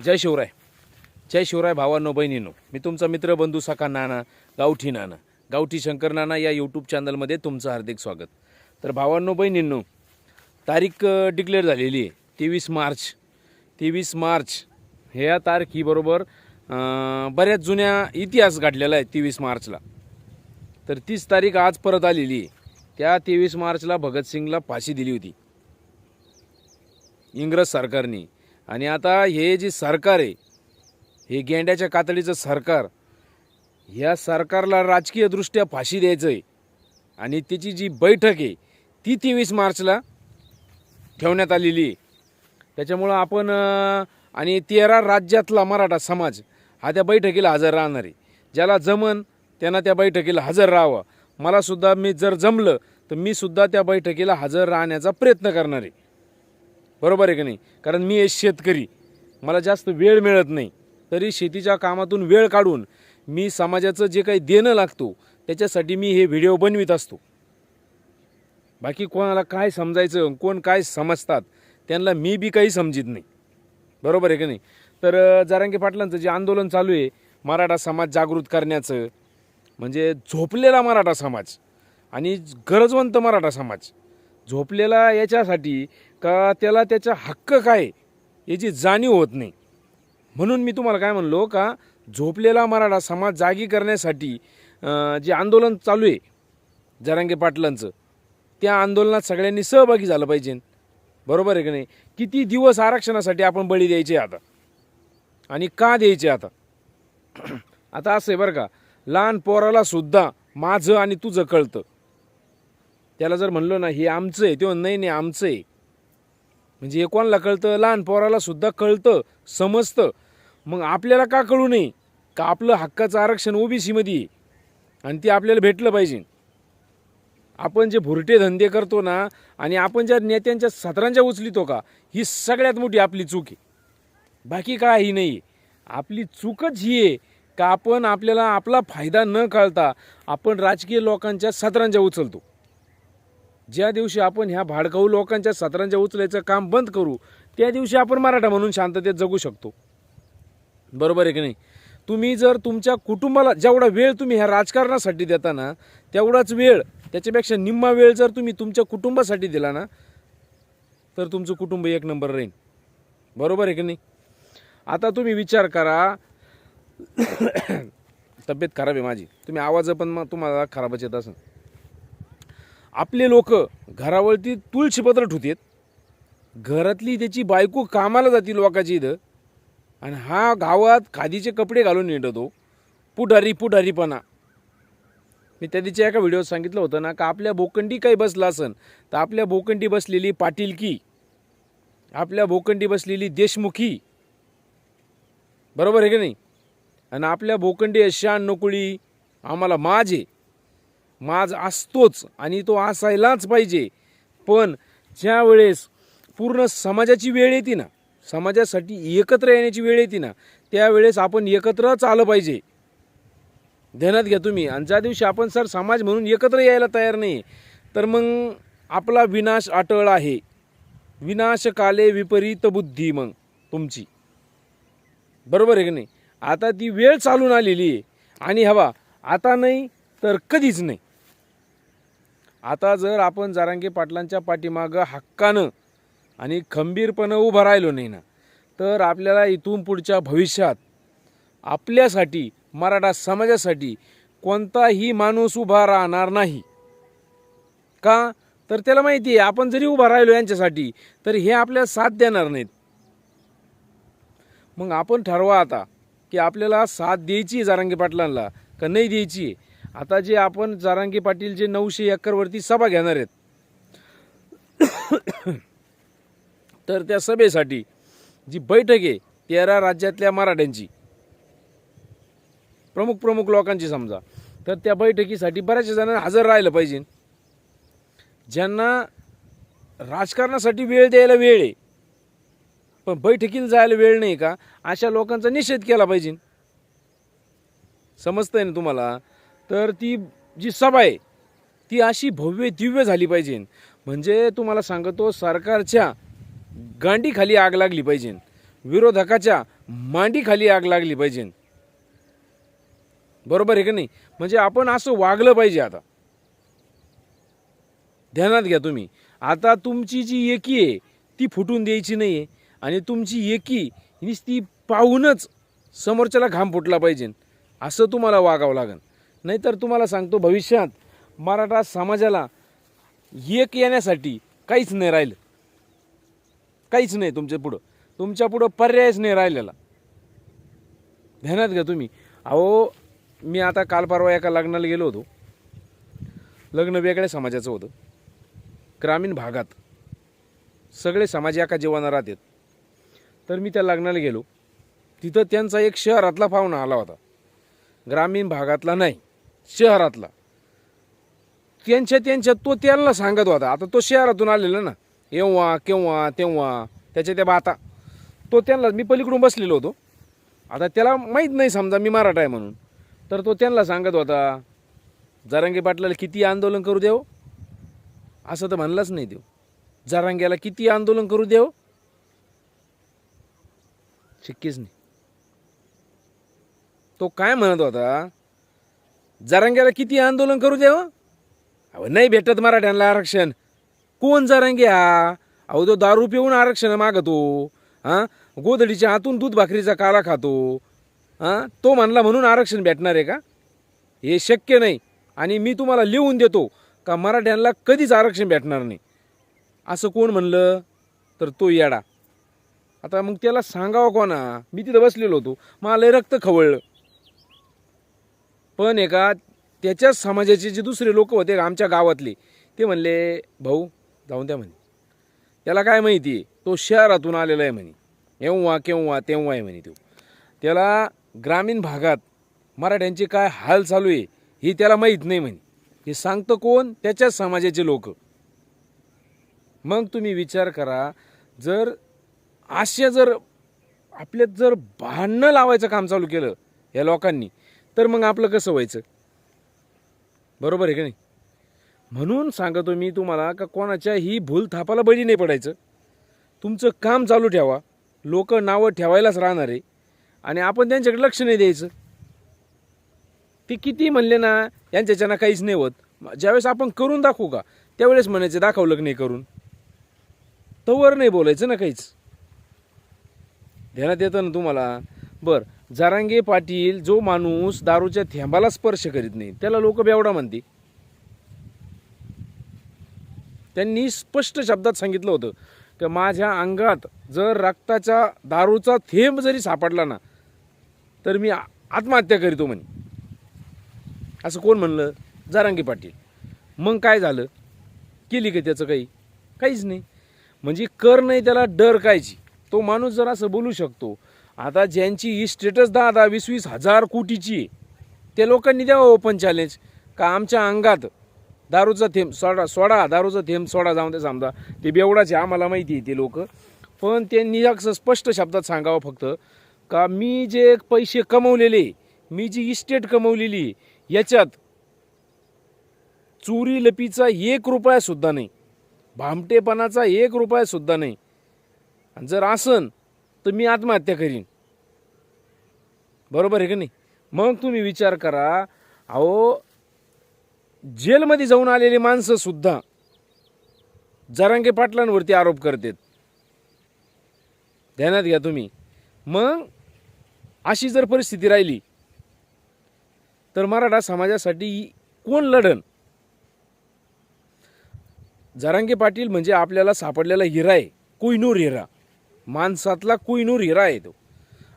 जय शिवराय. जय शिवराय भावांनो बहिणीनो. मी तुमचा मित्र बंधू सखा नाना गावठी नाना गावठी शंकर नाना या यूट्यूब चॅनलमध्ये तुमचं हार्दिक स्वागत. तर भावांनो बहिणींनो तारीख डिक्लेअर झालेली आहे तेवीस मार्च. तेवीस मार्च ह्या तारखीबरोबर बऱ्याच जुन्या इतिहास घडलेला आहे तेवीस मार्चला. तर तीस तारीख आज परत आलेली आहे. त्या तेवीस मार्चला भगतसिंगला फाशी दिली होती. इंग्रज सरकारने. आणि आता हे जे सरकार आहे हे गेंड्याच्या कातडीचं सरकार ह्या सरकारला राजकीयदृष्ट्या फाशी द्यायचं आहे आणि त्याची जी बैठक आहे ती तेवीस मार्चला ठेवण्यात आलेली आहे. त्याच्यामुळं आपण आणि तेरा राज्यातला मराठा समाज हा त्या बैठकीला हजर राहणार आहे. ज्याला जमन त्यांना त्या बैठकीला हजर राहावं. मलासुद्धा मी जर जमलं तर मी सुद्धा त्या बैठकीला हजर राहण्याचा प्रयत्न करणार आहे. बरोबर आहे की नाही? कारण मी एक शेतकरी. मला जास्त वेळ मिळत नाही. तरी शेतीच्या कामातून वेळ काढून मी समाजाचं जे काही देणं लागतो त्याच्यासाठी मी हे व्हिडिओ बनवित असतो. बाकी कोणाला काय समजायचं कोण काय समजतात त्यांना मी बी काही समजित नाही. बरोबर आहे का नाही? तर अं, जारांगे पाटलांचं जे आंदोलन चालू आहे मराठा समाज जागृत करण्याचं म्हणजे झोपलेला मराठा समाज आणि गरजवंत मराठा समाज झोपलेला याच्यासाठी का त्याला त्याचा हक्क काय याची जाणीव होत नाही. म्हणून मी तुम्हाला काय म्हणलो का झोपलेला मराठा समाज जागी करण्यासाठी जे आंदोलन चालू आहे जरांगे पाटलांचं त्या आंदोलनात सगळ्यांनी सहभागी झालं पाहिजे. बरोबर आहे की नाही? किती दिवस आरक्षणासाठी आपण बळी द्यायचे आता? आणि का द्यायचे आता? आता असं आहे बरं का लहान पोराला सुद्धा माझं आणि तुझं कळतं. त्याला जर म्हणलो ना हे आमचं आहे तेव्हा नाही नाही आमचं आहे. म्हणजे हे कोणाला कळतं लहान पोराला सुद्धा कळतं समजतं. मग आपल्याला का कळू नये? का आपलं हक्काचं आरक्षण ओबीसीमध्ये आहे? आणि ते आपल्याला भेटलं पाहिजे. आपण जे भुरटे धंदे करतो ना आणि आपण ज्या नेत्यांच्या सतरांच्या उचलितो का ही सगळ्यात मोठी आपली चूक आहे. बाकी काही नाही. आहे आपली चूकच ही आहे का आपण आपल्याला आपला फायदा न कळता आपण राजकीय लोकांच्या सतरांच्या उचलतो. ज्या दिवशी आपण ह्या भाडकाऊ लोकांच्या सतरांच्या उचलायचं काम बंद करू त्या दिवशी आपण मराठा म्हणून शांततेत जगू शकतो. बरोबर आहे की नाही? तुम्ही जर तुमच्या कुटुंबाला जेवढा वेळ तुम्ही ह्या राजकारणासाठी देता ना तेवढाच वेळ त्याच्यापेक्षा निम्मा वेळ जर तुम्ही तुमच्या कुटुंबासाठी दिला ना तर तुमचं कुटुंब एक नंबर राहील बरोबर आहे की नाही? आता तुम्ही विचार करा तब्येत खराब आहे माझी. तुम्ही आवाज पण मग तुम्हाला खराबच येत असं आपले लोक घरावरती तुळशीपत्र ठुतेत घरातली त्याची बायको कामाला जाती लोकांची इथं. आणि हा गावात खादीचे कपडे घालून येतो पुढारी पुढारीपणा. मी त्या दिवशी एका व्हिडिओत सांगितलं होतं ना का आपल्या बोकंडी काही बसला असन तर आपल्या बोकंडी बसलेली पाटीलकी. आपल्या बोकंडी बसलेली देशमुखी. बरोबर आहे की नाही? आणि आपल्या बोकंडी शान नोकळी आम्हाला माझे माज असतोच आणि तो असायलाच पाहिजे. पण ज्या वेळेस पूर्ण समाजाची वेळ येते ना समाजासाठी एकत्र येण्याची वेळ येते ना त्यावेळेस आपण एकत्रच आलं पाहिजे. ध्यानात घ्या तुम्ही. आणि ज्या दिवशी आपण सर समाज म्हणून एकत्र यायला तयार नाही तर मग आपला विनाश अटळ आहे. विनाशकाले विपरीत बुद्धी मग तुमची. बरोबर आहे की नाही? आता ती वेळ चालून आलेली आहे. आणि हवा आता नाही तर कधीच नाही. आता जर आपण जारांगे पाटलांच्या पाठीमागं हक्कानं आणि खंबीरपणं उभं राहिलो नाही ना तर आपल्याला इथून पुढच्या भविष्यात आपल्यासाठी मराठा समाजासाठी कोणताही माणूस उभा राहणार नाही. का? तर त्याला माहिती आहे आपण जरी उभा राहिलो यांच्यासाठी तर हे आपल्याला साथ देणार नाहीत. मग आपण ठरवा आता की आपल्याला साथ द्यायची आहे पाटलांना का नाही द्यायची? आहे आता जे आपण जारांगी पाटील जे नऊशे एकरवरती सभा घेणार आहेत तर त्या सभेसाठी जी बैठक आहे तेरा राज्यातल्या मराठ्यांची. प्रमुख प्रमुख लोकांची समजा. तर त्या बैठकीसाठी बऱ्याचशा जणांना हजर राहिलं पाहिजे. ज्यांना राजकारणासाठी वेळ द्यायला वेळ आहे पण बैठकीला जायला वेळ नाही का अशा लोकांचा निषेध केला पाहिजे. समजतंय ना तुम्हाला? तर ती जी सभा आहे ती अशी भव्य दिव्य झाली पाहिजे. म्हणजे तुम्हाला सांगतो सरकारच्या गांडीखाली आग लागली पाहिजे. विरोधकाच्या मांडीखाली आग लागली पाहिजे. बरोबर आहे का नाही? म्हणजे आपण असं वागलं पाहिजे आता. ध्यानात घ्या तुम्ही. आता तुमची जी एकी आहे ती फुटून द्यायची नाही आहे आणि तुमची एकी ती पाहूनच समोरच्याला घाम फुटला पाहिजे. असं तुम्हाला वागावं लागेल. नाहीतर तुम्हाला सांगतो भविष्यात मराठा समाजाला एक येण्यासाठी काहीच नाही राहिलं. काहीच नाही तुमच्या पुढं. तुमच्या पुढं पर्यायच नाही राहिलेला. ध्यानात घ्या तुम्ही. अहो मी आता काल परवा एका लग्नाला गेलो होतो. लग्न वेगळ्या समाजाचं होतं. ग्रामीण भागात. सगळे समाज एका जीवाना राहतात तर मी त्या लग्नाला गेलो. तिथं त्यांचा एक शहरातला पाहुणा आला होता. ग्रामीण भागातला नाही. शहरातला. त्यांच्या त्यांच्या तो त्यांना सांगत होता. आता तो शहरातून आलेला ना. एव्हा केव्हा तेव्हा त्याच्या त्या बाता. तो त्यांना मी पलीकडून बसलेलो होतो. आता त्याला माहीत नाही समजा मी मराठा आहे म्हणून. तर तो त्यांना सांगत होता जरांगे पाटलाला किती आंदोलन करू देव? असं तर म्हणलंच नाही देव. जरांग्याला किती आंदोलन करू देव? शक्यच नाही. तो काय म्हणत होता? जरांग्याला किती आंदोलन करू द्यावं अहो नाही भेटत मराठ्यांना आरक्षण. कोण जरांग्या हा? अहो तो दारू पिऊन आरक्षण मागतो हां? गोधडीच्या हातून दूध भाकरीचा काला खातो हां? तो म्हणला म्हणून आरक्षण भेटणार आहे का? हे शक्य नाही. आणि मी तुम्हाला लिहून देतो का मराठ्यांना कधीच आरक्षण भेटणार नाही. असं कोण म्हणलं? तर तो येडा. आता मग त्याला सांगावं कोणा? मी तिथं बसलेलो होतो. मला रक्त खवळलं. पण एका त्याच्याच समाजाचे जे दुसरे लोक होते आमच्या गावातले ते म्हणले भाऊ जाऊन द्या म्हणे. त्याला काय माहिती आहे तो शहरातून आलेला आहे म्हणे. एव्हा केव्हा तेव्हा आहे म्हणे तो. त्याला ग्रामीण भागात मराठ्यांचे काय हाल चालू आहे हे त्याला माहीत नाही म्हणे. हे सांगतं कोण? त्याच्याच समाजाचे लोक. मग तुम्ही विचार करा जर असे जर आपल्यात जर भांडणं लावायचं काम चालू केलं या लोकांनी तर मग आपलं कसं व्हायचं? बरोबर आहे का नाही? म्हणून सांगतो मी तुम्हाला का कोणाच्या ही भूल थापाला बळी नाही पडायचं. तुमचं काम चालू ठेवा. लोक नावं ठेवायलाच राहणार आहे. आणि आपण त्यांच्याकडे लक्ष नाही द्यायचं. ते किती म्हणले ना यांच्याच्यानं काहीच नाही होत. ज्यावेळेस आपण करून दाखवू का त्यावेळेस म्हणायचं दाखवलं की नाही करून. तवर नाही बोलायचं ना काहीच. ध्यानात येतं ना तुम्हाला? बरं. जारांगे पाटील जो माणूस दारूच्या थेंबाला स्पर्श करीत नाही त्याला लोक बेवडा म्हणते त्यांनी स्पष्ट शब्दात सांगितलं होतं की माझ्या अंगात जर रक्ताचा दारूचा थेंब जरी सापडला ना तर मी आत्महत्या करीतो म्हणे. असं कोण म्हणलं? जारांगे पाटील. मग काय झालं? केली का त्याचं काही? काहीच नाही. म्हणजे कर नाही त्याला डर कायची. तो माणूस जर असं बोलू शकतो आता ज्यांची ही स्टेटस दहा दहा वीस वीस हजार कोटीची ते त्या लोकांनी द्यावं ओपन चॅलेंज का आमच्या अंगात दारूचा थेंब सोडा सोडा दारूचा थेंब सोडा जाऊन ते समजा. ते बेवडाचे आम्हाला माहिती आहे ते लोक. पण त्यांनी असं स्पष्ट शब्दात सांगावं फक्त का मी जे पैसे कमवलेले मी जी इस्टेट कमवलेली आहे, याच्यात चोरी लपीचा एक रुपया सुद्धा नाही. भामटेपणाचा एक रुपयासुद्धा नाही. आणि जर असन तर मी आत्महत्या करीन. बरोबर आहे का नाही? मग तुम्ही विचार करा अहो जेलमध्ये जाऊन आलेली माणसं सुद्धा जरांगे पाटलांवरती आरोप करतात. ध्यानात घ्या तुम्ही. मग अशी जर परिस्थिती राहिली तर मराठा समाजासाठी कोण लढन? जरांगे पाटील म्हणजे आपल्याला सापडलेला हिरा आहे कोयनूर हिरा. माणसातला कोयनूर हिरा आहे तो.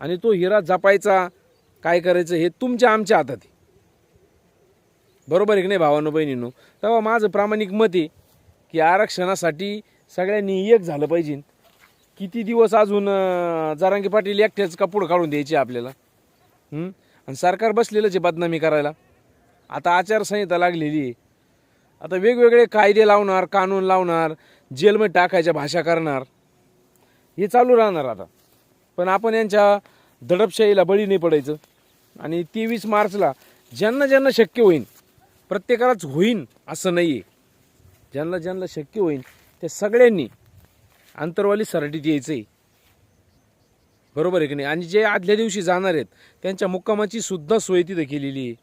आणि तो हिरा जपायचा काय करायचं हे तुमच्या आमच्या हातात आहे. बरोबर आहे की नाही भावानो बहिणींनो? तेव्हा माझं प्रामाणिक मत आहे की आरक्षणासाठी सगळ्यांनी एक झालं पाहिजे. किती दिवस अजून जारांगी पाटील एकट्याच का काढून द्यायचे आपल्याला? आणि सरकार बसलेलंच आहे बदनामी करायला. आता आचारसंहिता लागलेली आहे. आता वेगवेगळे कायदे लावणार कानून लावणार जेलमध्ये टाकायच्या भाषा करणार. हे चालू राहणार आता. पण आपण यांच्या दडपशाहीला बळी नाही पडायचं. आणि तेवीस मार्चला ज्यांना ज्यांना शक्य होईल प्रत्येकालाच होईन असं नाही आहे ज्यांना ज्यांना शक्य होईल त्या सगळ्यांनी आंतरवाली सराटीत यायचं आहे बरोबर आहे की नाही? आणि जे आदल्या दिवशी जाणार आहेत त्यांच्या मुक्कामाची सुद्धा सोय तिथं केलेली आहे.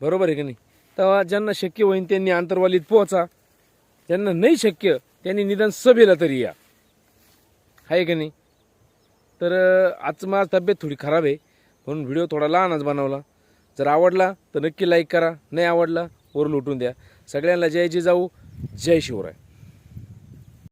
बरोबर आहे की नाही? तेव्हा ज्यांना शक्य होईल त्यांनी आंतरवालीत पोहोचा. ज्यांना नाही शक्य त्यांनी निदान सभेला तरी या. आहे की नाही? तर आज माझी तब्येत थोडी खराब आहे म्हणून व्हिडिओ थोडा लहानच बनवला. जर आवडला तर नक्की लाईक करा. नाही आवडला वरून लुटून द्या. सगळ्यांना जय जिजाऊ जय शिवराय.